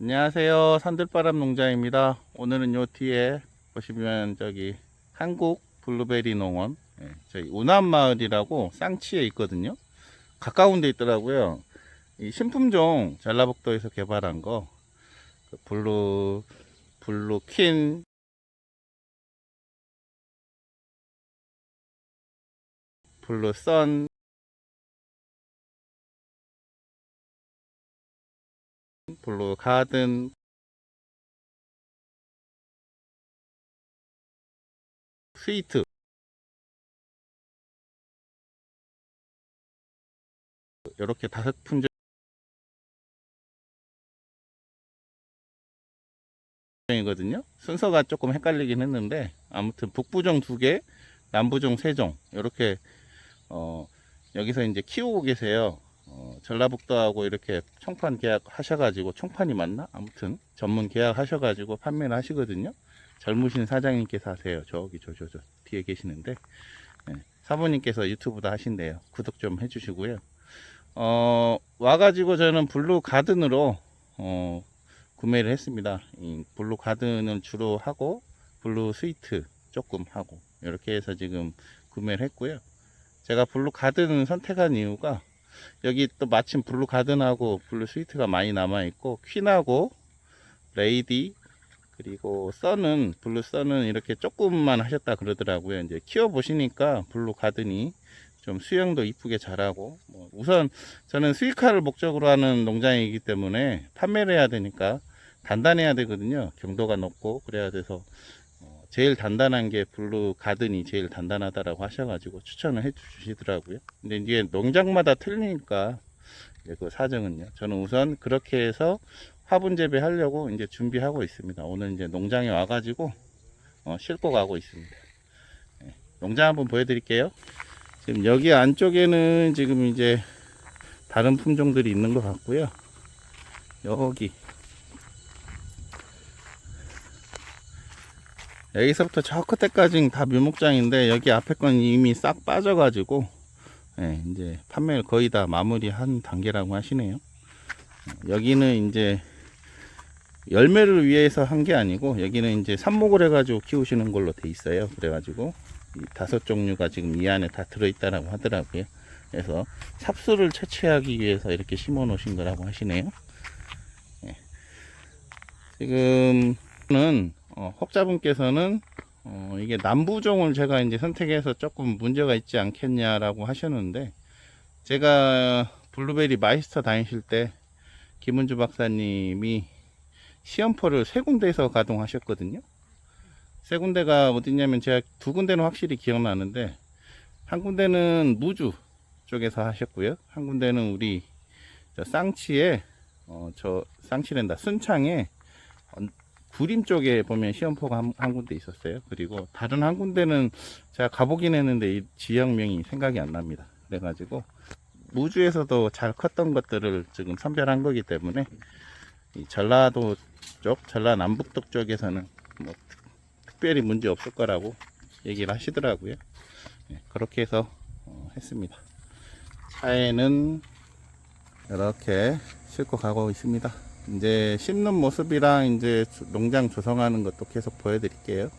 안녕하세요. 산들바람 농장입니다. 오늘은 요 뒤에 보시면 저기 한국 블루베리 농원 예, 저희 운암마을이라고 쌍치에 있거든요. 가까운 데 있더라고요. 이 신품종 전라북도에서 개발한 거 그 블루 블루퀸 블루선 블루 가든 스위트 이렇게 다섯 품종 이거든요. 순서가 조금 헷갈리긴 했는데 아무튼 북부종 두 개, 남부종 세 종 이렇게 어, 여기서 이제 키우고 계세요. 어, 전라북도하고 이렇게 총판 계약 하셔가지고 총판이 맞나? 아무튼 전문 계약 하셔가지고 판매를 하시거든요. 젊으신 사장님께서 하세요. 저기 저 저 저 뒤에 계시는데 네, 사모님께서 유튜브도 하신대요. 구독 좀 해주시고요. 어, 와가지고 저는 블루 가든으로 어, 구매를 했습니다. 이 블루 가든을 주로 하고 블루 스위트 조금 하고 이렇게 해서 지금 구매를 했고요. 제가 블루 가든 선택한 이유가 여기 또 마침 블루 가든하고 블루 스위트가 많이 남아 있고 퀸하고 레이디 그리고 써는 블루 써는 이렇게 조금만 하셨다 그러더라고요. 이제 키워 보시니까 블루 가든이 좀 수영도 이쁘게 잘하고 뭐 우선 저는 수익화를 목적으로 하는 농장이기 때문에 판매를 해야 되니까 단단해야 되거든요. 경도가 높고 그래야 돼서 어, 제일 단단한 게 블루 가든이 제일 단단하다라고 하셔가지고 추천을 해주시더라고요. 근데 이게 농장마다 틀리니까 그 사정은요. 저는 우선 그렇게 해서 화분 재배하려고 이제 준비하고 있습니다. 오늘 이제 농장에 와가지고 어, 싣고 가고 있습니다. 예, 농장 한번 보여드릴게요. 지금 여기 안쪽에는 지금 이제 다른 품종들이 있는 것 같고요. 여기 여기서부터 저 끝에까지는 다 묘목장인데 여기 앞에 건 이미 싹 빠져가지고 예, 이제 판매를 거의 다 마무리한 단계라고 하시네요. 여기는 이제 열매를 위해서 한 게 아니고 여기는 이제 삽목을 해가지고 키우시는 걸로 돼 있어요. 그래가지고 이 다섯 종류가 지금 이 안에 다 들어있다라고 하더라고요. 그래서 삽수를 채취하기 위해서 이렇게 심어 놓으신 거라고 하시네요. 예. 지금은 어, 혹자분께서는 어, 이게 남부종을 제가 이제 선택해서 조금 문제가 있지 않겠냐라고 하셨는데 제가 블루베리 마이스터 다니실 때 김은주 박사님이 시험포를 세 군데에서 가동하셨거든요. 세 군데가 어디냐면 제가 두 군데는 확실히 기억나는데 한 군데는 무주 쪽에서 하셨고요. 한 군데는 우리 저 쌍치에 어, 저 쌍치랜다 순창에 어, 구림 쪽에 보면 시험포가 한, 한 군데 있었어요. 그리고 다른 한 군데는 제가 가보긴 했는데 이 지역명이 생각이 안 납니다. 그래가지고 무주에서도 잘 컸던 것들을 지금 선별한 거기 때문에 이 전라도 쪽, 전라남북도 쪽에서는 뭐 특- 특별히 문제 없을 거라고 얘기를 하시더라고요. 예, 그렇게 해서 어, 했습니다. 차에는 이렇게 싣고 가고 있습니다. 이제 심는 모습이랑 이제 농장 조성하는 것도 계속 보여드릴게요.